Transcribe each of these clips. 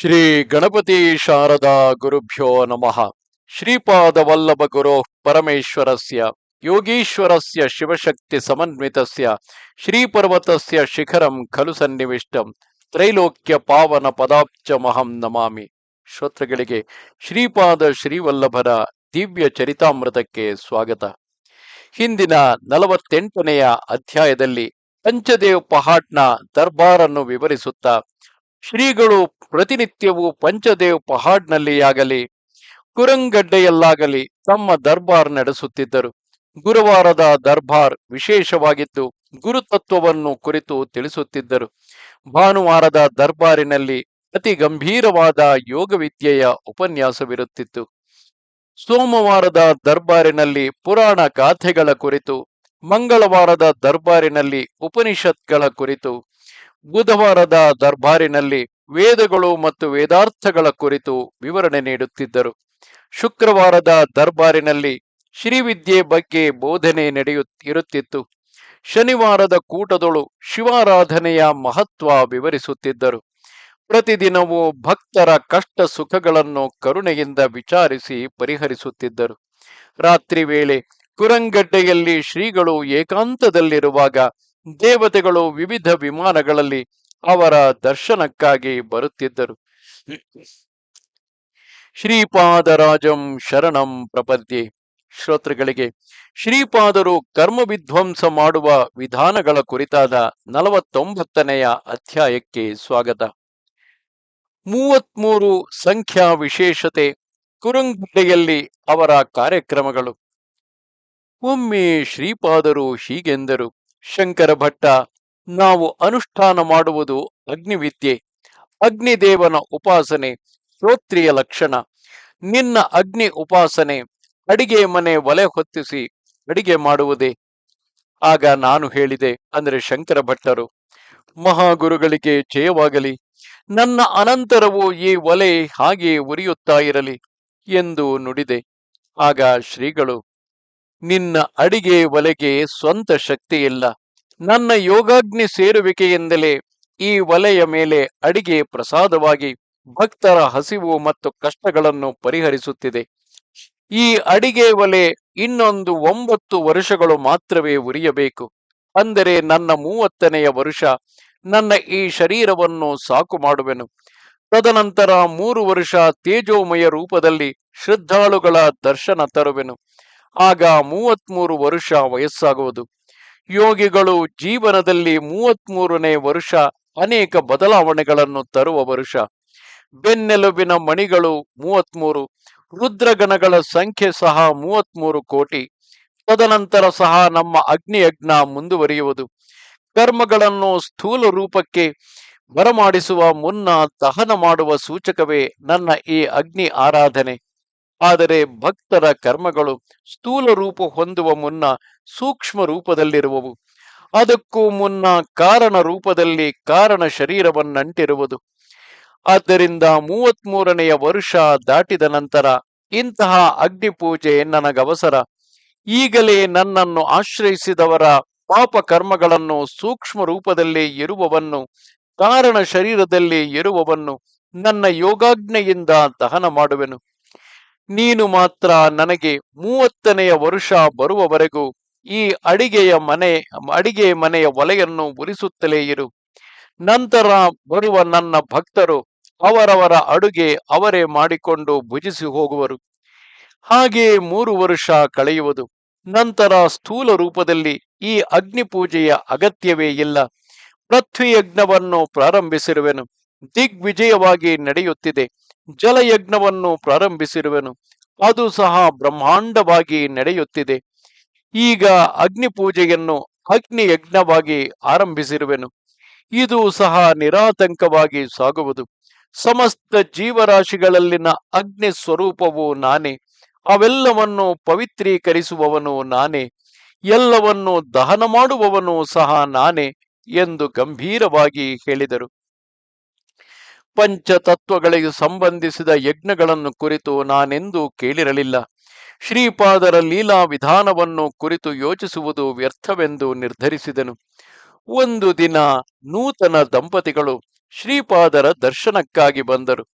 ಶ್ರೀ ಗಣಪತಿ ಶಾರದಾ ಗುರುಭ್ಯೋ ನಮಃ. ಶ್ರೀಪಾದ ವಲ್ಲಭ ಗುರು ಪರಮೇಶ್ವರಸ್ಯ, ಯೋಗೀಶ್ವರಸ್ಯ ಶಿವಶಕ್ತಿ ಸಮನ್ವಿತಸ್ಯ, ಶ್ರೀಪರ್ವತಸ್ಯ ಶಿಖರಂ ಖಲು ಸನ್ನಿವಿಷ್ಟಂ, ತ್ರೈಲೋಕ್ಯ ಪಾವನ ಪದಾಬ್ಜಮಹಂ ನಮಾಮಿ. ಶ್ರೋತೃಗಳಿಗೆ ಶ್ರೀಪಾದ ಶ್ರೀವಲ್ಲಭರ ದಿವ್ಯ ಚರಿತಾಮೃತಕ್ಕೆ ಸ್ವಾಗತ. ಹಿಂದಿನ ನಲವತ್ತೆಂಟನೆಯ ಅಧ್ಯಾಯದಲ್ಲಿ ಪಂಚದೇವ್ ಪಹಾಟ್ನ ದರ್ಬಾರನ್ನು ವಿವರಿಸುತ್ತಾ ಶ್ರೀಗಳು ಪ್ರತಿನಿತ್ಯವೂ ಪಂಚದೇವ್ ಪಹಾಡ್ನಲ್ಲಿಯಾಗಲಿ, ಕುರಂಗಡ್ಡೆಯಲ್ಲಾಗಲಿ ತಮ್ಮ ದರ್ಬಾರ್ ನಡೆಸುತ್ತಿದ್ದರು. ಗುರುವಾರದ ದರ್ಬಾರ್ ವಿಶೇಷವಾಗಿದ್ದು ಗುರುತತ್ವವನ್ನು ಕುರಿತು ತಿಳಿಸುತ್ತಿದ್ದರು. ಭಾನುವಾರದ ದರ್ಬಾರಿನಲ್ಲಿ ಅತಿ ಗಂಭೀರವಾದ ಯೋಗವಿದ್ಯೆಯ ಉಪನ್ಯಾಸವಿರುತ್ತಿತ್ತು. ಸೋಮವಾರದ ದರ್ಬಾರಿನಲ್ಲಿ ಪುರಾಣ ಗಾಥೆಗಳ ಕುರಿತು, ಮಂಗಳವಾರದ ದರ್ಬಾರಿನಲ್ಲಿ ಉಪನಿಷತ್ಗಳ ಕುರಿತು ಬುಧವಾರದ ದರ್ಬಾರಿನಲ್ಲಿ ವೇದಗಳು ಮತ್ತು ವೇದಾರ್ಥಗಳ ಕುರಿತು ವಿವರಣೆ ನೀಡುತ್ತಿದ್ದರು. ಶುಕ್ರವಾರದ ದರ್ಬಾರಿನಲ್ಲಿ ಶ್ರೀವಿದ್ಯೆ ಬಗ್ಗೆ ಬೋಧನೆ ನಡೆಯುತ್ತಿರುತ್ತಿತ್ತು. ಶನಿವಾರದ ಕೂಟದೊಳು ಶಿವಾರಾಧನೆಯ ಮಹತ್ವ ವಿವರಿಸುತ್ತಿದ್ದರು. ಪ್ರತಿದಿನವೂ ಭಕ್ತರ ಕಷ್ಟ ಸುಖಗಳನ್ನು ಕರುಣೆಯಿಂದ ವಿಚಾರಿಸಿ ಪರಿಹರಿಸುತ್ತಿದ್ದರು. ರಾತ್ರಿ ವೇಳೆ ಕುರಂಗಡ್ಡೆಯಲ್ಲಿ ಶ್ರೀಗಳು ಏಕಾಂತದಲ್ಲಿರುವಾಗ ದೇವತೆಗಳು ವಿವಿಧ ವಿಮಾನಗಳಲ್ಲಿ ಅವರ ದರ್ಶನಕ್ಕಾಗಿ ಬರುತ್ತಿದ್ದರು. ಶ್ರೀಪಾದರಾಜಂ ಶರಣಂ ಪ್ರಪದ್ಯೆ. ಶ್ರೋತೃಗಳಿಗೆ, ಶ್ರೀಪಾದರು ಕರ್ಮ ವಿಧ್ವಂಸ ಮಾಡುವ ವಿಧಾನಗಳ ಕುರಿತಾದ ನಲವತ್ತೊಂಬತ್ತನೆಯ ಅಧ್ಯಾಯಕ್ಕೆ ಸ್ವಾಗತ. ಮೂವತ್ಮೂರು ಸಂಖ್ಯಾ ವಿಶೇಷತೆ ಕುರುಂಗುಡ್ಡೆಯಲ್ಲಿ ಅವರ ಕಾರ್ಯಕ್ರಮಗಳು. ಒಮ್ಮೆ ಶ್ರೀಪಾದರು ಹೀಗೆಂದರು. ಶಂಕರ ಭಟ್ಟ, ನಾವು ಅನುಷ್ಠಾನ ಮಾಡುವುದು ಅಗ್ನಿವಿದ್ಯೆ, ಅಗ್ನಿದೇವನ ಉಪಾಸನೆ ಶ್ರೋತ್ರಿಯ ಲಕ್ಷಣ, ನಿನ್ನ ಅಗ್ನಿ ಉಪಾಸನೆ ಅಡಿಗೆ ಮನೆ ಒಲೆ ಹೊತ್ತಿಸಿ ಅಡಿಗೆ ಮಾಡುವುದೇ. ಆಗ ನಾನು ಹೇಳಿದೆ ಅಂದರೆ ಶಂಕರ ಭಟ್ಟರು, ಮಹಾಗುರುಗಳಿಗೆ ಜಯವಾಗಲಿ, ನನ್ನ ಅನಂತರವು ಈ ಒಲೆ ಹಾಗೆ ಉರಿಯುತ್ತಾ ಇರಲಿ ಎಂದು ನುಡಿದೆ. ಆಗ ಶ್ರೀಗಳು, ನಿನ್ನ ಅಡಿಗೆ ಒಲೆಗೆ ಸ್ವಂತ ಶಕ್ತಿ ಇಲ್ಲ ನನ್ನ ಯೋಗಾಗ್ನಿ ಸೇರುವಿಕೆಯಿಂದಲೇ ಈ ಒಲೆಯ ಮೇಲೆ ಅಡಿಗೆ ಪ್ರಸಾದವಾಗಿ ಭಕ್ತರ ಹಸಿವು ಮತ್ತು ಕಷ್ಟಗಳನ್ನು ಪರಿಹರಿಸುತ್ತಿದೆ. ಈ ಅಡಿಗೆ ಒಲೆ ಇನ್ನೊಂದು ಒಂಬತ್ತು ವರ್ಷಗಳು ಮಾತ್ರವೇ ಉರಿಯಬೇಕು. ಅಂದರೆ ನನ್ನ ಮೂವತ್ತನೆಯ ವರುಷ ನನ್ನ ಈ ಶರೀರವನ್ನು ಸಾಕು ಮಾಡುವೆನು. ತದನಂತರ ಮೂರು ವರ್ಷ ತೇಜೋಮಯ ರೂಪದಲ್ಲಿ ಶ್ರದ್ಧಾಳುಗಳ ದರ್ಶನ ತರುವೆನು. ಆಗ ಮೂವತ್ಮೂರು ವರುಷ ವಯಸ್ಸಾಗುವುದು. ಯೋಗಿಗಳು ಜೀವನದಲ್ಲಿ ಮೂವತ್ಮೂರನೇ ವರುಷ ಅನೇಕ ಬದಲಾವಣೆಗಳನ್ನು ತರುವ ವರುಷ. ಬೆನ್ನೆಲುಬಿನ ಮಣಿಗಳು ಮೂವತ್ಮೂರು, ರುದ್ರಗಣಗಳ ಸಂಖ್ಯೆ ಸಹ ಮೂವತ್ಮೂರು ಕೋಟಿ. ತದನಂತರ ಸಹ ನಮ್ಮ ಅಗ್ನಿಯಜ್ಞ ಮುಂದುವರಿಯುವುದು. ಕರ್ಮಗಳನ್ನು ಸ್ಥೂಲ ರೂಪಕ್ಕೆ ಬರಮಾಡಿಸುವ ಮುನ್ನ ದಹನ ಮಾಡುವ ಸೂಚಕವೇ ನನ್ನ ಈ ಅಗ್ನಿ ಆರಾಧನೆ. ಆದರೆ ಭಕ್ತರ ಕರ್ಮಗಳು ಸ್ಥೂಲ ರೂಪ ಹೊಂದುವ ಮುನ್ನ ಸೂಕ್ಷ್ಮ ರೂಪದಲ್ಲಿರುವವು. ಅದಕ್ಕೂ ಮುನ್ನ ಕಾರಣ ರೂಪದಲ್ಲಿ ಕಾರಣ ಶರೀರವನ್ನಂಟಿರುವುದು. ಆದ್ದರಿಂದ ಮೂವತ್ಮೂರನೆಯ ವರುಷ ದಾಟಿದ ನಂತರ ಇಂತಹ ಅಗ್ನಿ ಪೂಜೆ ನನಗವಸರ. ಈಗಲೇ ನನ್ನನ್ನು ಆಶ್ರಯಿಸಿದವರ ಪಾಪ ಕರ್ಮಗಳನ್ನು ಸೂಕ್ಷ್ಮ ರೂಪದಲ್ಲಿ ಇರುವವನ್ನು ಕಾರಣ ಶರೀರದಲ್ಲಿ ಇರುವವನ್ನು ನನ್ನ ಯೋಗಾಜ್ಞೆಯಿಂದ ದಹನ ಮಾಡುವೆನು. ನೀನು ಮಾತ್ರ ನನಗೆ ಮೂವತ್ತನೆಯ ವರುಷ ಬರುವವರೆಗೂ ಈ ಅಡಿಗೆಯ ಮನೆ, ಅಡಿಗೆ ಮನೆಯ ಒಲೆಯನ್ನು ಉರಿಸುತ್ತಲೇ ಇರು. ನಂತರ ಬರುವ ನನ್ನ ಭಕ್ತರು ಅವರವರ ಅಡುಗೆ ಅವರೇ ಮಾಡಿಕೊಂಡು ಭುಜಿಸಿ ಹೋಗುವರು. ಹಾಗೆ ಮೂರು ವರುಷ ಕಳೆಯುವುದು. ನಂತರ ಸ್ಥೂಲ ರೂಪದಲ್ಲಿ ಈ ಅಗ್ನಿ ಪೂಜೆಯ ಅಗತ್ಯವೇ ಇಲ್ಲ. ಪೃಥ್ವಿಯಜ್ಞವನ್ನು ಪ್ರಾರಂಭಿಸಿರುವೆನು. ದಿಗ್ವಿಜಯವಾಗಿ ನಡೆಯುತ್ತಿದೆ. ಜಲಯಜ್ಞವನ್ನು ಪ್ರಾರಂಭಿಸಿರುವೆನು. ಅದು ಸಹ ಬ್ರಹ್ಮಾಂಡವಾಗಿ ನಡೆಯುತ್ತಿದೆ. ಈಗ ಅಗ್ನಿ ಪೂಜೆಯನ್ನು ಅಗ್ನಿ ಯಜ್ಞವಾಗಿ ಆರಂಭಿಸಿರುವೆನು. ಇದು ಸಹ ನಿರಾತಂಕವಾಗಿ ಸಾಗುವುದು. ಸಮಸ್ತ ಜೀವರಾಶಿಗಳಲ್ಲಿನ ಅಗ್ನಿ ಸ್ವರೂಪವು ನಾನೇ. ಅವೆಲ್ಲವನ್ನು ಪವಿತ್ರೀಕರಿಸುವವನು ನಾನೇ. ಎಲ್ಲವನ್ನು ದಹನ ಮಾಡುವವನು ಸಹ ನಾನೇ ಎಂದು ಗಂಭೀರವಾಗಿ ಹೇಳಿದರು. ಪಂಚತತ್ವಗಳಿಗೆ ಸಂಬಂಧಿಸಿದ ಯಜ್ಞಗಳನ್ನು ಕುರಿತು ನಾನೆಂದೂ ಕೇಳಿರಲಿಲ್ಲ. ಶ್ರೀಪಾದರ ಲೀಲಾ ವಿಧಾನವನ್ನು ಕುರಿತು ಯೋಚಿಸುವುದು ವ್ಯರ್ಥವೆಂದು ನಿರ್ಧರಿಸಿದನು. ಒಂದು ದಿನ ನೂತನ ದಂಪತಿಗಳು ಶ್ರೀಪಾದರ ದರ್ಶನಕ್ಕಾಗಿ ಬಂದರು.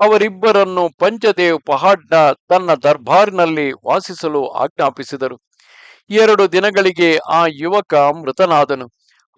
ಅವರಿಬ್ಬರನ್ನು ಪಂಚದೇವ್ ಪಹಾಡ್ನ ತನ್ನ ದರ್ಬಾರ್ನಲ್ಲಿ ವಾಸಿಸಲು ಆಜ್ಞಾಪಿಸಿದರು. ಎರಡು ದಿನಗಳಿಗೆ ಆ ಯುವಕ ಮೃತನಾದನು.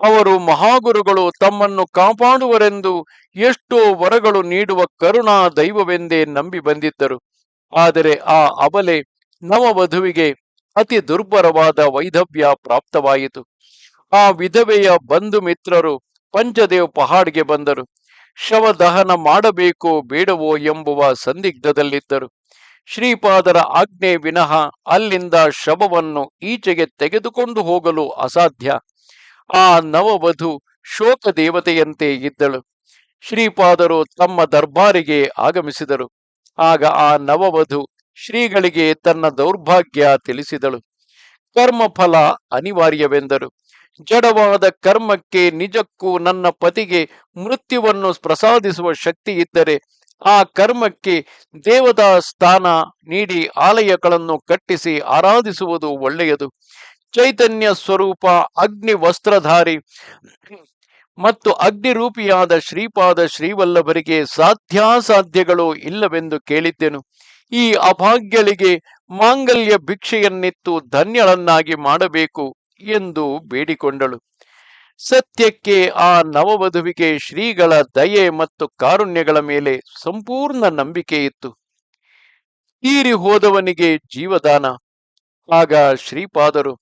ಅವರು ಮಹಾಗುರುಗಳು ತಮ್ಮನ್ನು ಕಾಪಾಡುವರೆಂದು ಎಷ್ಟೋ ವರಗಳು ನೀಡುವ ಕರುಣಾ ದೈವವೆಂದೇ ನಂಬಿ ಬಂದಿದ್ದರು. ಆದರೆ ಆ ಅಬಲೆ ನವವಧುವಿಗೆ ಅತಿ ದುರ್ಬರವಾದ ವೈಧವ್ಯ ಪ್ರಾಪ್ತವಾಯಿತು. ಆ ವಿಧವೆಯ ಬಂಧು ಮಿತ್ರರು ಪಂಚದೇವ್ ಪಹಾಡ್ಗೆ ಬಂದರು. ಶವ ದಹನ ಮಾಡಬೇಕೋ ಬೇಡವೋ ಎಂಬುವ ಸಂದಿಗ್ಧದಲ್ಲಿದ್ದರು. ಶ್ರೀಪಾದರ ಆಜ್ಞೆ ವಿನಃ ಅಲ್ಲಿಂದ ಶವವನ್ನು ಈಚೆಗೆ ತೆಗೆದುಕೊಂಡು ಹೋಗಲು ಅಸಾಧ್ಯ. ಆ ನವವಧು ಶೋಕ ದೇವತೆಯಂತೆ ಇದ್ದಳು. ಶ್ರೀಪಾದರು ತಮ್ಮ ದರ್ಬಾರಿಗೆ ಆಗಮಿಸಿದರು. ಆಗ ಆ ನವವಧು ಶ್ರೀಗಳಿಗೆ ತನ್ನ ದೌರ್ಭಾಗ್ಯ ತಿಳಿಸಿದಳು. ಕರ್ಮಫಲ ಅನಿವಾರ್ಯವೆಂದರು. ಜಡವಾದ ಕರ್ಮಕ್ಕೆ ನಿಜಕ್ಕೂ ನನ್ನ ಪತಿಗೆ ಮೃತ್ಯುವನ್ನು ಪ್ರಸಾದಿಸುವ ಶಕ್ತಿ ಇದ್ದರೆ ಆ ಕರ್ಮಕ್ಕೆ ದೇವತಾ ಸ್ಥಾನ ನೀಡಿ ಆಲಯಗಳನ್ನು ಕಟ್ಟಿಸಿ ಆರಾಧಿಸುವುದು ಒಳ್ಳೆಯದು. ಚೈತನ್ಯ ಸ್ವರೂಪ, ಅಗ್ನಿ ವಸ್ತ್ರಧಾರಿ ಮತ್ತು ಅಗ್ನಿರೂಪಿಯಾದ ಶ್ರೀಪಾದ ಶ್ರೀವಲ್ಲಭರಿಗೆ ಸಾಧ್ಯಾಸಾಧ್ಯಗಳು ಇಲ್ಲವೆಂದು ಕೇಳಿದ್ದೆನು. ಈ ಅಭಾಗ್ಯಳಿಗೆ ಮಾಂಗಲ್ಯ ಭಿಕ್ಷೆಯನ್ನಿತ್ತು ಧನ್ಯಳನ್ನಾಗಿ ಮಾಡಬೇಕು ಎಂದು ಬೇಡಿಕೊಂಡಳು. ಸತ್ಯಕ್ಕೆ ಆ ನವವಧುವಿಗೆ ಶ್ರೀಗಳ ದಯೆ ಮತ್ತು ಕಾರುಣ್ಯಗಳ ಮೇಲೆ ಸಂಪೂರ್ಣ ನಂಬಿಕೆ ಇತ್ತು. ತೀರಿ ಹೋದವನಿಗೆ ಜೀವದಾನ. ಆಗ ಶ್ರೀಪಾದರು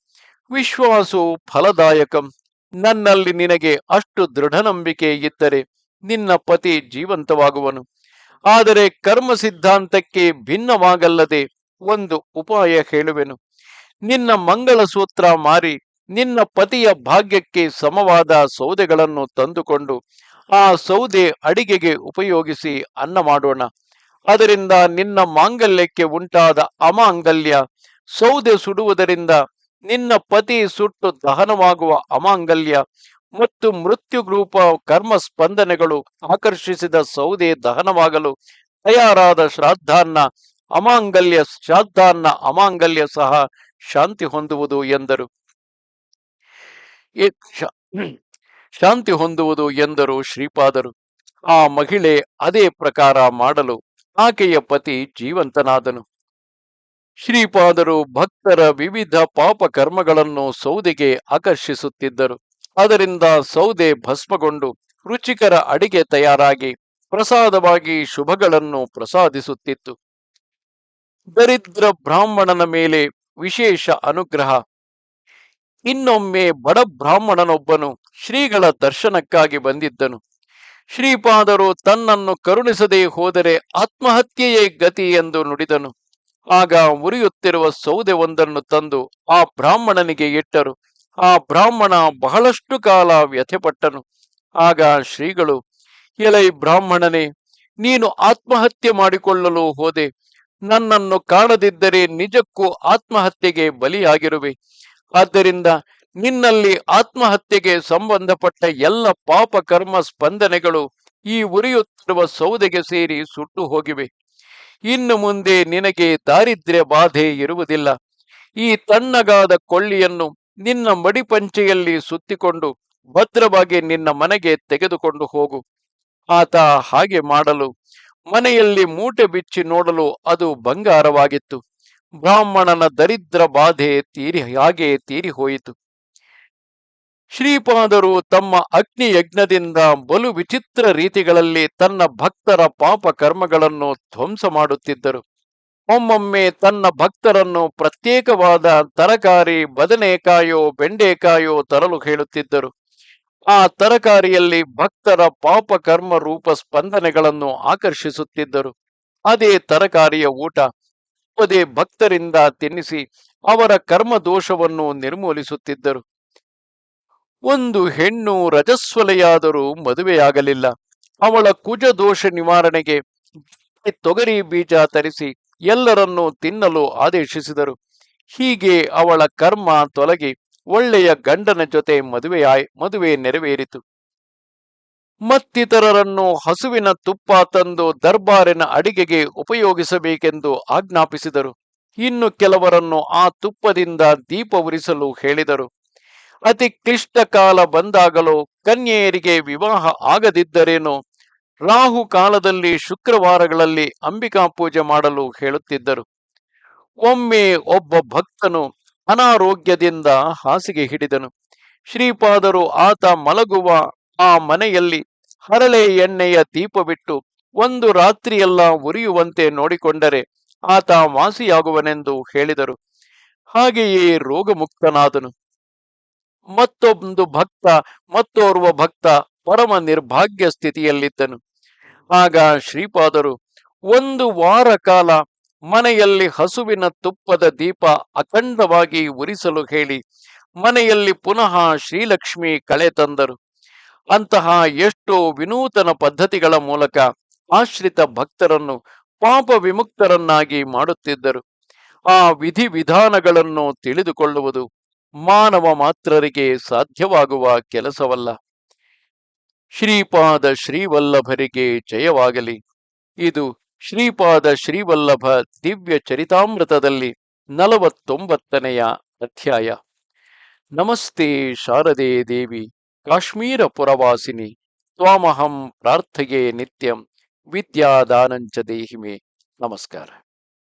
ವಿಶ್ವಾಸವು ಫಲದಾಯಕಂ. ನನ್ನಲ್ಲಿ ನಿನಗೆ ಅಷ್ಟು ದೃಢ ನಂಬಿಕೆ ಇದ್ದರೆ ನಿನ್ನ ಪತಿ ಜೀವಂತವಾಗುವನು. ಆದರೆ ಕರ್ಮ ಸಿದ್ಧಾಂತಕ್ಕೆ ಭಿನ್ನವಾಗಲ್ಲದೆ ಒಂದು ಉಪಾಯ ಹೇಳುವೆನು. ನಿನ್ನ ಮಂಗಳಸೂತ್ರ ಮಾರಿ ನಿನ್ನ ಪತಿಯ ಭಾಗ್ಯಕ್ಕೆ ಸಮವಾದ ಸೌದೆಗಳನ್ನು ತಂದುಕೊಂಡು ಆ ಸೌದೆ ಅಡಿಗೆಗೆ ಉಪಯೋಗಿಸಿ ಅನ್ನ ಮಾಡೋಣ. ಅದರಿಂದ ನಿನ್ನ ಮಾಂಗಲ್ಯಕ್ಕೆ ಉಂಟಾದ ಅಮಾಂಗಲ್ಯ ಸೌದೆ ಸುಡುವುದರಿಂದ ನಿನ್ನ ಪತಿ ಸುಟ್ಟು ದಹನವಾಗುವ ಅಮಾಂಗಲ್ಯ ಮತ್ತು ಮೃತ್ಯುರೂಪ ಕರ್ಮ ಸ್ಪಂದನೆಗಳು ಆಕರ್ಷಿಸಿದ ಸೌದೆ ದಹನವಾಗಲು ತಯಾರಾದ ಶ್ರಾದ್ದಾನ್ನ ಅಮಾಂಗಲ್ಯ ಶ್ರಾದ್ದಾನ್ನ ಅಮಾಂಗಲ್ಯ ಸಹ ಶಾಂತಿ ಹೊಂದುವುದು ಎಂದರು. ಶಾಂತಿ ಹೊಂದುವುದು ಎಂದರು ಶ್ರೀಪಾದರು. ಆ ಮಹಿಳೆ ಅದೇ ಪ್ರಕಾರ ಮಾಡಲು ಆಕೆಯ ಪತಿ ಜೀವಂತನಾದನು. ಶ್ರೀಪಾದರು ಭಕ್ತರ ವಿವಿಧ ಪಾಪ ಕರ್ಮಗಳನ್ನು ಸೌದೆಗೆ ಆಕರ್ಷಿಸುತ್ತಿದ್ದರು. ಅದರಿಂದ ಸೌದೆ ಭಸ್ಮಗೊಂಡು ರುಚಿಕರ ಅಡಿಗೆ ತಯಾರಾಗಿ ಪ್ರಸಾದವಾಗಿ ಶುಭಗಳನ್ನು ಪ್ರಸಾದಿಸುತ್ತಿತ್ತು. ದರಿದ್ರ ಬ್ರಾಹ್ಮಣನ ಮೇಲೆ ವಿಶೇಷ ಅನುಗ್ರಹ. ಇನ್ನೊಮ್ಮೆ ಬಡ ಬ್ರಾಹ್ಮಣನೊಬ್ಬನು ಶ್ರೀಗಳ ದರ್ಶನಕ್ಕಾಗಿ ಬಂದಿದ್ದನು. ಶ್ರೀಪಾದರು ತನ್ನನ್ನು ಕರುಣಿಸದೇ ಹೋದರೆ ಆತ್ಮಹತ್ಯೆಯೇ ಗತಿ ಎಂದು ನುಡಿದನು. ಆಗ ಉರಿಯುತ್ತಿರುವ ಸೌದೆ ಒಂದನ್ನು ತಂದು ಆ ಬ್ರಾಹ್ಮಣನಿಗೆ ಇಟ್ಟರು. ಆ ಬ್ರಾಹ್ಮಣ ಬಹಳಷ್ಟು ಕಾಲ ವ್ಯಥೆಪಟ್ಟನು. ಆಗ ಶ್ರೀಗಳು, ಎಲೈ ಬ್ರಾಹ್ಮಣನೇ, ನೀನು ಆತ್ಮಹತ್ಯೆ ಮಾಡಿಕೊಳ್ಳಲು ಹೋದೆ. ನನ್ನನ್ನು ಕಾಣದಿದ್ದರೆ ನಿಜಕ್ಕೂ ಆತ್ಮಹತ್ಯೆಗೆ ಬಲಿಯಾಗಿರುವೆ. ಆದ್ದರಿಂದ ನಿನ್ನಲ್ಲಿ ಆತ್ಮಹತ್ಯೆಗೆ ಸಂಬಂಧಪಟ್ಟ ಎಲ್ಲ ಪಾಪ ಕರ್ಮ ಸ್ಪಂದನೆಗಳು ಈ ಉರಿಯುತ್ತಿರುವ ಸೌದೆಗೆ ಸೇರಿ ಸುಟ್ಟು ಹೋಗಿವೆ. ಇನ್ನು ಮುಂದೆ ನಿನಗೆ ದಾರಿದ್ರ್ಯ ಬಾಧೆ ಇರುವುದಿಲ್ಲ. ಈ ತಣ್ಣಗಾದ ಕೊಳ್ಳಿಯನ್ನು ನಿನ್ನ ಮಡಿಪಂಚೆಯಲ್ಲಿ ಸುತ್ತಿಕೊಂಡು ಭದ್ರವಾಗಿ ನಿನ್ನ ಮನೆಗೆ ತೆಗೆದುಕೊಂಡು ಹೋಗು. ಆತ ಹಾಗೆ ಮಾಡಲು, ಮನೆಯಲ್ಲಿ ಮೂಟೆ ಬಿಚ್ಚಿ ನೋಡಲು ಅದು ಬಂಗಾರವಾಗಿತ್ತು. ಬ್ರಾಹ್ಮಣನ ದರಿದ್ರ ಬಾಧೆ ತೀರಿ, ಹಾಗೆ ತೀರಿ ಹೋಯಿತು ಶ್ರೀಪಾದರು ತಮ್ಮ ಅಗ್ನಿ ಯಜ್ಞದಿಂದ ಬಲು ವಿಚಿತ್ರ ರೀತಿಗಳಲ್ಲಿ ತನ್ನ ಭಕ್ತರ ಪಾಪ ಕರ್ಮಗಳನ್ನು ಧ್ವಂಸ ಮಾಡುತ್ತಿದ್ದರು. ಒಮ್ಮೊಮ್ಮೆ ತನ್ನ ಭಕ್ತರನ್ನು ಪ್ರತ್ಯೇಕವಾದ ತರಕಾರಿ, ಬದನೆಕಾಯೋ, ಬೆಂಡೆಕಾಯೋ ತರಲು ಹೇಳುತ್ತಿದ್ದರು. ಆ ತರಕಾರಿಯಲ್ಲಿ ಭಕ್ತರ ಪಾಪ ಕರ್ಮ ರೂಪ ಸ್ಪಂದನೆಗಳನ್ನು ಆಕರ್ಷಿಸುತ್ತಿದ್ದರು. ಅದೇ ತರಕಾರಿಯ ಊಟ. ಅದೇ ಭಕ್ತರಿಂದ ತಿನ್ನಿಸಿ ಅವರ ಕರ್ಮ ದೋಷವನ್ನು ನಿರ್ಮೂಲಿಸುತ್ತಿದ್ದರು. ಒಂದು ಹೆಣ್ಣು ರಜಸ್ವಲೆಯಾದರೂ ಮದುವೆಯಾಗಲಿಲ್ಲ. ಅವಳ ಕುಜ ದೋಷ ನಿವಾರಣೆಗೆ ತೊಗರಿ ಬೀಜ ತರಿಸಿ ಎಲ್ಲರನ್ನೂ ತಿನ್ನಲು ಆದೇಶಿಸಿದರು. ಹೀಗೆ ಅವಳ ಕರ್ಮ ತೊಲಗಿ ಒಳ್ಳೆಯ ಗಂಡನ ಜೊತೆ ಮದುವೆಯಾಯ್, ಮದುವೆ ನೆರವೇರಿತು. ಮತ್ತಿತರರನ್ನು ಹಸುವಿನ ತುಪ್ಪ ತಂದು ದರ್ಬಾರಿನ ಅಡಿಗೆಗೆ ಉಪಯೋಗಿಸಬೇಕೆಂದು ಆಜ್ಞಾಪಿಸಿದರು. ಇನ್ನು ಕೆಲವರನ್ನು ಆ ತುಪ್ಪದಿಂದ ದೀಪ ಉರಿಸಲು ಹೇಳಿದರು. ಅತಿ ಕ್ಲಿಷ್ಟ ಕಾಲ ಬಂದಾಗಲೂ ಕನ್ಯೆಯರಿಗೆ ವಿವಾಹ ಆಗದಿದ್ದರೇನು? ರಾಹು ಕಾಲದಲ್ಲಿ ಶುಕ್ರವಾರಗಳಲ್ಲಿ ಅಂಬಿಕಾ ಪೂಜೆ ಮಾಡಲು ಹೇಳುತ್ತಿದ್ದರು. ಒಮ್ಮೆ ಒಬ್ಬ ಭಕ್ತನು ಅನಾರೋಗ್ಯದಿಂದ ಹಾಸಿಗೆ ಹಿಡಿದನು. ಶ್ರೀಪಾದರು ಆತ ಮಲಗುವ ಆ ಮನೆಯಲ್ಲಿ ಹರಳೆ ಎಣ್ಣೆಯ ದೀಪವಿಟ್ಟು ಒಂದು ರಾತ್ರಿಯೆಲ್ಲ ಉರಿಯುವಂತೆ ನೋಡಿಕೊಂಡರೆ ಆತ ವಾಸಿಯಾಗುವನೆಂದು ಹೇಳಿದರು. ಹಾಗೆಯೇ ರೋಗಮುಕ್ತನಾದನು. ಮತ್ತೊಂದು ಭಕ್ತ, ಮತ್ತೋರ್ವ ಭಕ್ತ ಪರಮ ನಿರ್ಭಾಗ್ಯ ಸ್ಥಿತಿಯಲ್ಲಿದ್ದನು. ಆಗ ಶ್ರೀಪಾದರು, ಒಂದು ವಾರ ಕಾಲ ಮನೆಯಲ್ಲಿ ಹಸುವಿನ ತುಪ್ಪದ ದೀಪ ಅಖಂಡವಾಗಿ ಉರಿಸಲು ಹೇಳಿ, ಮನೆಯಲ್ಲಿ ಪುನಃ ಶ್ರೀಲಕ್ಷ್ಮಿ ಕಳೆ ತಂದರು. ಅಂತಹ ಎಷ್ಟೋ ವಿನೂತನ ಪದ್ಧತಿಗಳ ಮೂಲಕ ಆಶ್ರಿತ ಭಕ್ತರನ್ನು, ಪಾಪ ವಿಮುಕ್ತರನ್ನಾಗಿ ಮಾಡುತ್ತಿದ್ದರು. ಆ ವಿಧಿ ವಿಧಾನಗಳನ್ನು ತಿಳಿದುಕೊಳ್ಳುವುದು ಮಾನವ ಮಾತ್ರರಿಗೆ ಸಾಧ್ಯವಾಗುವ ಕೆಲಸವಲ್ಲ. ಶ್ರೀಪಾದ ಶ್ರೀವಲ್ಲಭರಿಗೆ ಜಯವಾಗಲಿ. ಇದು ಶ್ರೀಪಾದ ಶ್ರೀವಲ್ಲಭ ದಿವ್ಯ ಚರಿತಾಮೃತದಲ್ಲಿ ನಲವತ್ತೊಂಬತ್ತನೆಯ ಅಧ್ಯಾಯ. ನಮಸ್ತೆ ಶಾರದೆ ದೇವಿ, ಕಾಶ್ಮೀರ ಪುರವಾಸಿನಿ, ತ್ವಾಮಹಂ ಪ್ರಾರ್ಥೆಯೇ ನಿತ್ಯಂ ವಿದ್ಯಾದಾನಂಚ ದೇಹಿಮೆ. ನಮಸ್ಕಾರ.